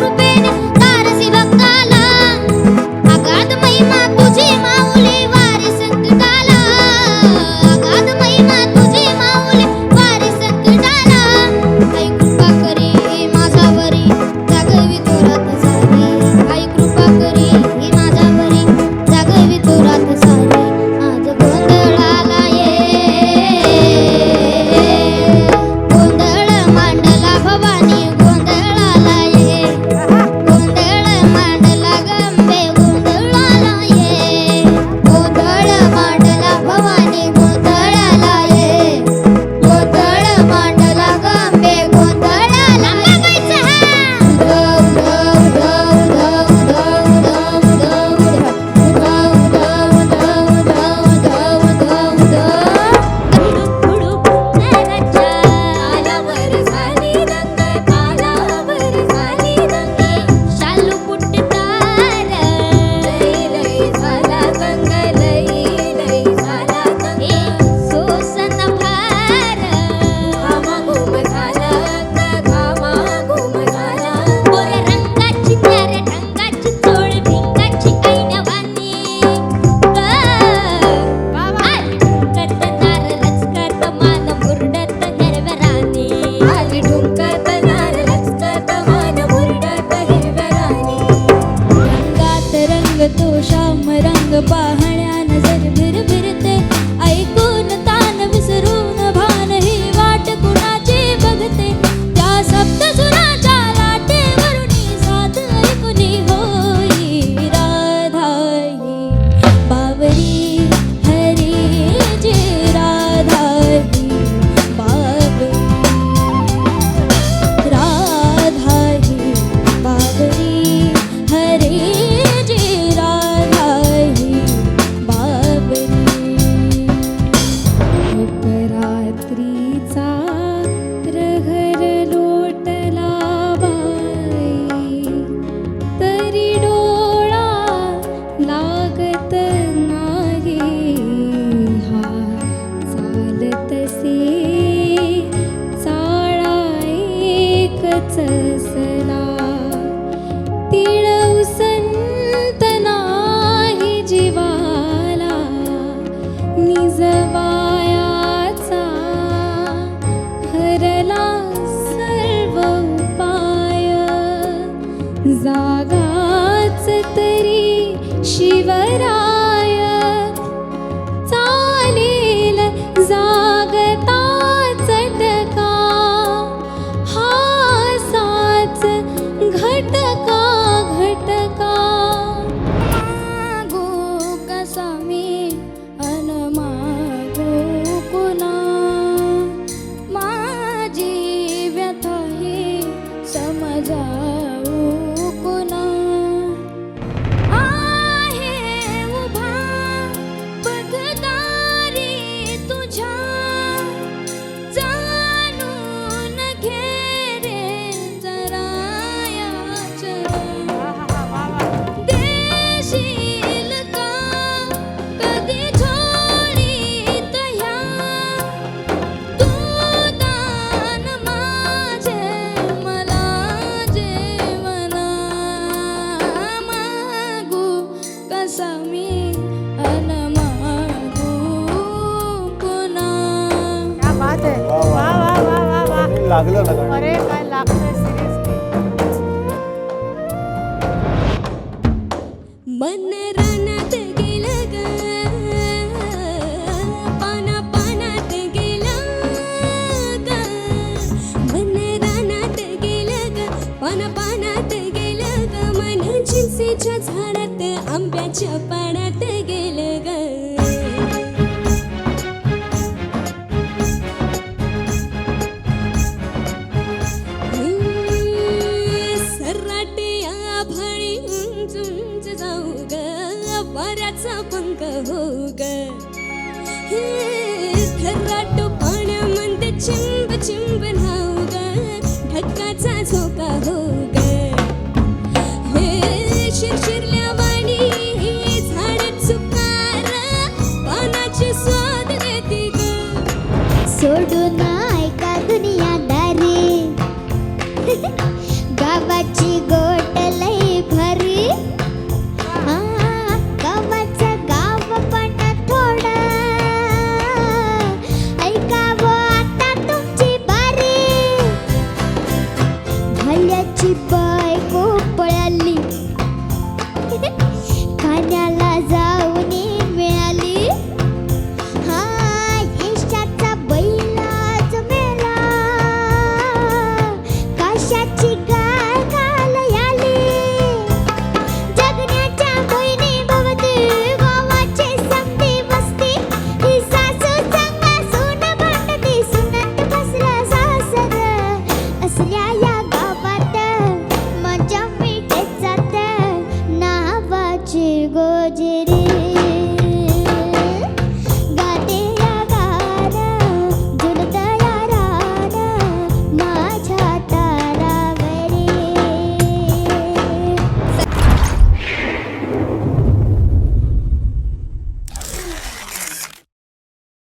I've been বাহানা जागाच तरी शिवरा लागलं ना अरे काय रानात ग. झाडात आंब्याच्या पाण्यात ग. खर्राटो पाण्यामध्ये चिंब चिंब ना